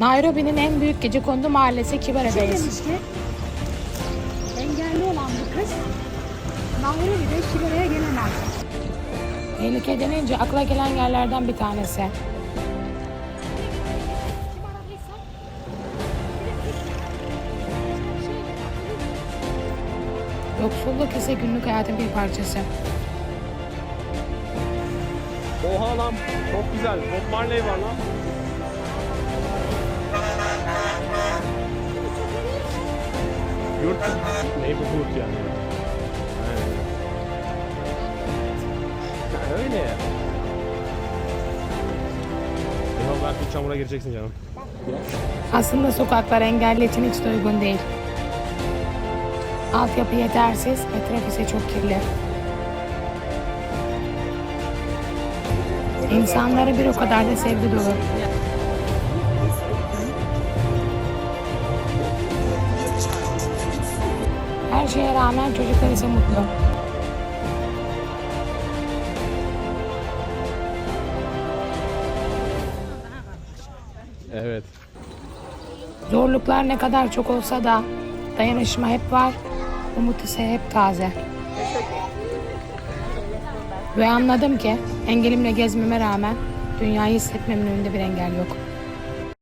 Nairobi'nin en büyük gecekondu mahallesi Kibare'deyiz. demiş ki engelli olan bu kız Nairobi'de Şile'ye gelemez. Tehlike denince akla gelen yerlerden bir tanesi. Yoksulluk ise günlük hayatın bir parçası. Oha lan çok güzel. Bob Marley var lan. Yurt neighborhood yani. Aynen. Öyle ya. Eyvallah belki çamura gireceksin canım. Aslında sokaklar engelli için hiç de uygun değil. Altyapı yetersiz ve trafik ise çok kirli. İnsanları bir o kadar da sevgi dolu. Her şeye rağmen çocuklar ise mutlu. Evet. Zorluklar ne kadar çok olsa da dayanışma hep var, umut ise hep taze. Ve anladım ki engelimle gezmeme rağmen dünyayı hissetmemin önünde bir engel yok.